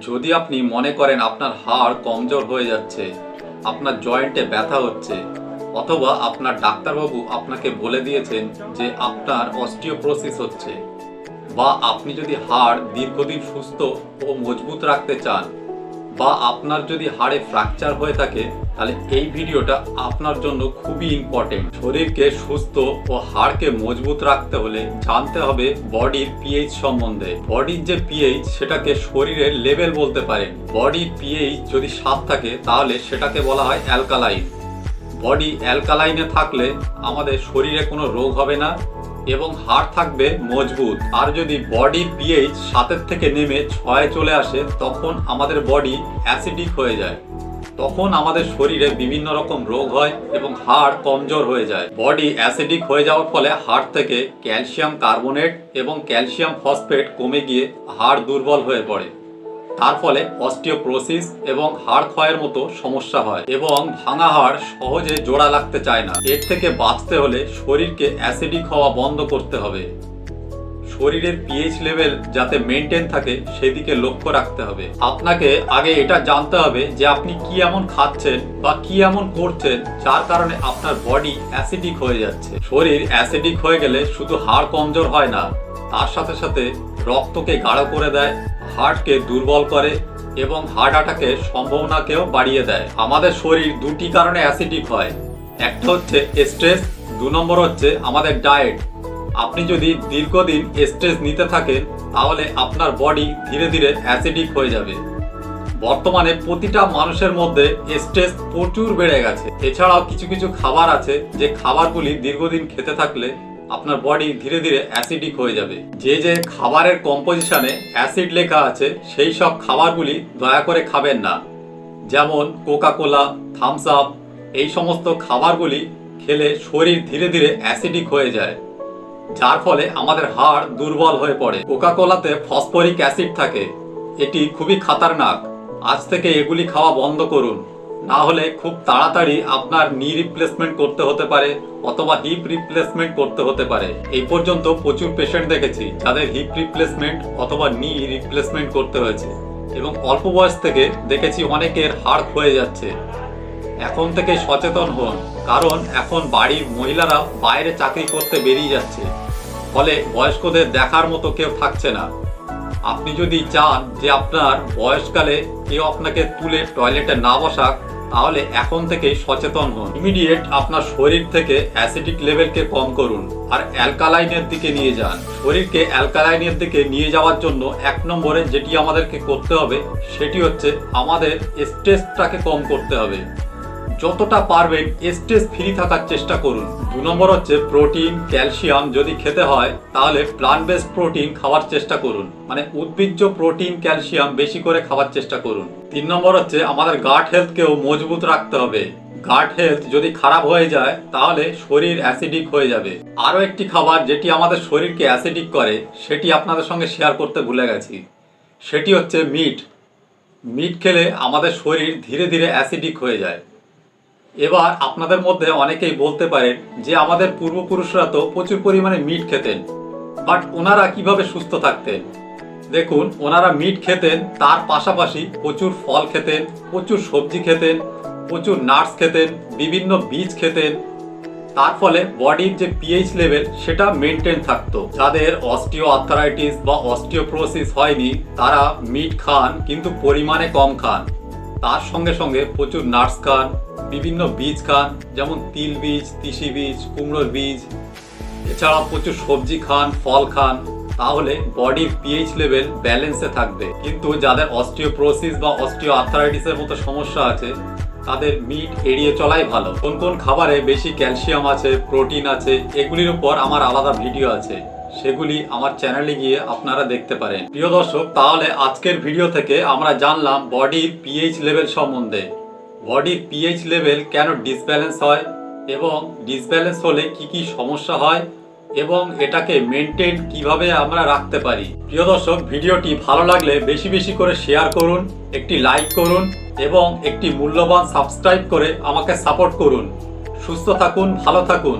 যদি আপনি মনে করেন আপনার হাড় কমজোর হয়ে যাচ্ছে, আপনার জয়েন্টে ব্যথা হচ্ছে, অথবা আপনার ডাক্তারবাবু আপনাকে বলে দিয়েছেন যে আপনার অস্টিওপ্রোসিস হচ্ছে, বা আপনি যদি হাড় দীর্ঘদিন সুস্থ ও মজবুত রাখতে চান বা আপনার যদি হাড়ে ফ্র্যাকচার হয়ে থাকে, তাহলে এই ভিডিওটা আপনার জন্য খুবই ইম্পর্টেন্ট শরীরকে সুস্থ ও হাড়কে মজবুত রাখতে হলে জানতে হবে বডির পিএইচ সম্বন্ধে। বডির যে পিএইচ সেটাকে শরীরের লেভেল বলতে পারেন। বডির পিএইচ যদি সাত থাকে, তাহলে সেটাকে বলা হয় অ্যালকালাইন বডি অ্যালকালাইনে থাকলে আমাদের শরীরে কোনো রোগ হবে না এবং হাড় থাকবে মজবুত। আর যদি বডি পিএইচ সাতের থেকে নেমে ছয়ে চলে আসে, তখন আমাদের বডি অ্যাসিডিক হয়ে যায়। তখন আমাদের শরীরে বিভিন্ন রকম রোগ হয় এবং হাড় কমজোর হয়ে যায়। বডি অ্যাসিডিক হয়ে যাওয়ার ফলে হাড় থেকে ক্যালসিয়াম কার্বোনেট এবং ক্যালসিয়াম ফসফেট কমে গিয়ে হাড় দুর্বল হয়ে পড়ে। তার ফলে অস্টিওপ্রোসিস এবং হাড় ক্ষয়ের মতো সমস্যা হয় এবং ভাঙা হাড় সহজে জোড়া লাগতে চায় না। এর থেকে বাঁচতে হলে শরীরকে অ্যাসিডিক হওয়া বন্ধ করতে হবে। শরীরের পিএইচ লেভেল যাতে মেনটেন থাকে, সেদিকে লক্ষ্য রাখতে হবে। আপনাকে আগে এটা জানতে হবে যে আপনি কি এমন খাচ্ছেন বা কি এমন করছেন যার কারণে আপনার বডি অ্যাসিডিক হয়ে যাচ্ছে। শরীর অ্যাসিডিক হয়ে গেলে শুধু হাড় কমজোর হয় না তার সাথে সাথে রক্তকে গাঢ় করে দেয়, হার্টকে দুর্বল করে এবং হার্ট অ্যাটাকের সম্ভাবনাকেও বাড়িয়ে দেয়। আমাদের শরীর দুটি কারণে অ্যাসিডিক হয়। একটা হচ্ছে স্ট্রেস, দু নম্বর হচ্ছে আমাদের ডায়েট। আপনি যদি দীর্ঘদিন স্ট্রেস নিতে থাকেন, তাহলে আপনার বডি ধীরে ধীরে অ্যাসিডিক হয়ে যাবে। বর্তমানে প্রতিটা মানুষের মধ্যে স্ট্রেস প্রচুর বেড়ে গেছে। এছাড়াও কিছু কিছু খাবার আছে, যে খাবারগুলি দীর্ঘদিন খেতে থাকলে আপনার বডি ধীরে ধীরে অ্যাসিডিক হয়ে যাবে। যে যে খাবারের কম্পোজিশনে অ্যাসিড লেখা আছে, সেই সব খাবারগুলি দয়া করে খাবেন না। যেমন কোকা কোলা থামস আপ এই সমস্ত খাবারগুলি খেলে শরীর ধীরে ধীরে অ্যাসিডিক হয়ে যায়। যার ফলে আমাদের হাড় দুর্বল হয়ে পড়ে। কোকা কোলাতে ফসফরিক অ্যাসিড থাকে। এটি খুবই খাতারনাক। আজ থেকে এগুলি খাওয়া বন্ধ করুন। না হলে খুব তাড়াতাড়ি আপনার নি রিপ্লেসমেন্ট করতে হতে পারে, অথবা হিপ রিপ্লেসমেন্ট করতে হতে পারে। এই পর্যন্ত প্রচুর পেশেন্ট দেখেছি, যাদের হিপ রিপ্লেসমেন্ট অথবা নি রিপ্লেসমেন্ট করতে হয়েছে। এবং অল্প বয়স থেকে দেখেছি অনেকের হাড় ক্ষয়ে যাচ্ছে। এখন থেকে সচেতন হন, কারণ এখন বাড়ির মহিলারা বাইরে চাকরি করতে বেরিয়ে যাচ্ছে। ফলে বয়স্কদের দেখার মতো কেউ থাকছে না। আপনি যদি চান যে আপনার বয়সকালে কেউ আপনাকে তুলে টয়লেটে না বসাক, তাহলে এখন থেকেই সচেতন হন। ইমিডিয়েট আপনার শরীর থেকে অ্যাসিডিক লেভেলকে কম করুন আর অ্যালকালাইনের দিকে নিয়ে যান। শরীরকে অ্যালকালাইনের দিকে নিয়ে যাওয়ার জন্য এক নম্বরে যেটি আমাদেরকে করতে হবে, সেটি হচ্ছে আমাদের স্ট্রেসটাকে কম করতে হবে। যতটা পারবেন স্ট্রেস ফ্রি থাকার চেষ্টা করুন। দু নম্বর হচ্ছে প্রোটিন ক্যালসিয়াম যদি খেতে হয়, তাহলে প্লান্ট বেসড প্রোটিন খাওয়ার চেষ্টা করুন। মানে উদ্ভিজ্জ প্রোটিন ক্যালসিয়াম বেশি করে খাওয়ার চেষ্টা করুন। তিন নম্বর হচ্ছে আমাদের গাট হেলথকেও মজবুত রাখতে হবে। গাট হেলথ যদি খারাপ হয়ে যায়, তাহলে শরীর অ্যাসিডিক হয়ে যাবে। আরও একটি খাবার যেটি আমাদের শরীরকে অ্যাসিডিক করে, সেটি আপনাদের সঙ্গে শেয়ার করতে ভুলে গেছি। সেটি হচ্ছে মিট মিট খেলে আমাদের শরীর ধীরে ধীরে অ্যাসিডিক হয়ে যায়। এবার আপনাদের মধ্যে অনেকেই বলতে পারেন যে আমাদের পূর্বপুরুষরা তো প্রচুর পরিমাণে মিট খেতেন বাট ওনারা কীভাবে সুস্থ থাকতেন? দেখুন, ওনারা মিট খেতেন, তার পাশাপাশি প্রচুর ফল খেতেন, প্রচুর সবজি খেতেন, প্রচুর নাটস খেতেন, বিভিন্ন বীজ খেতেন। তার ফলে বডির যে পিএইচ লেভেল সেটা মেনটেন থাকতো। যাদের অস্টিও আর্থারাইটিস বা অস্টিওপ্রোসিস হয়নি, তারা মিট খান, কিন্তু পরিমাণে কম খান। তার সঙ্গে সঙ্গে প্রচুর নাটস খান, বিভিন্ন বীজ খান, যেমন তিল বীজ, তিসি বীজ, কুমড়োর বীজ। এছাড়াও প্রচুর সবজি খান, ফল খান। তাহলে বডির পিএইচ লেভেল ব্যালেন্সে থাকবে। কিন্তু যাদের অস্টিওপ্রোসিস বা অস্টিও আর্থারাইটিসের মতো সমস্যা আছে, তাদের মিট এড়িয়ে চলাই ভালো। কোন কোন খাবারে বেশি ক্যালসিয়াম আছে প্রোটিন আছে, এগুলির উপর আমার আলাদা ভিডিও আছে। সেগুলি আমার চ্যানেলে গিয়ে আপনারা দেখতে পারেন। প্রিয় দর্শক, তাহলে আজকের ভিডিও থেকে আমরা জানলাম বডির পিএইচ লেভেল সম্বন্ধে। বডির পিএইচ লেভেল কেন ডিসব্যালেন্স হয় এবং ডিসব্যালেন্স হলে কি কি সমস্যা হয় এবং এটাকে মেনটেন কীভাবে আমরা রাখতে পারি। প্রিয় দর্শক, ভিডিওটি ভালো লাগলে বেশি বেশি করে শেয়ার করুন, একটি লাইক করুন এবং একটি মূল্যবান সাবস্ক্রাইব করে আমাকে সাপোর্ট করুন। সুস্থ থাকুন, ভালো থাকুন।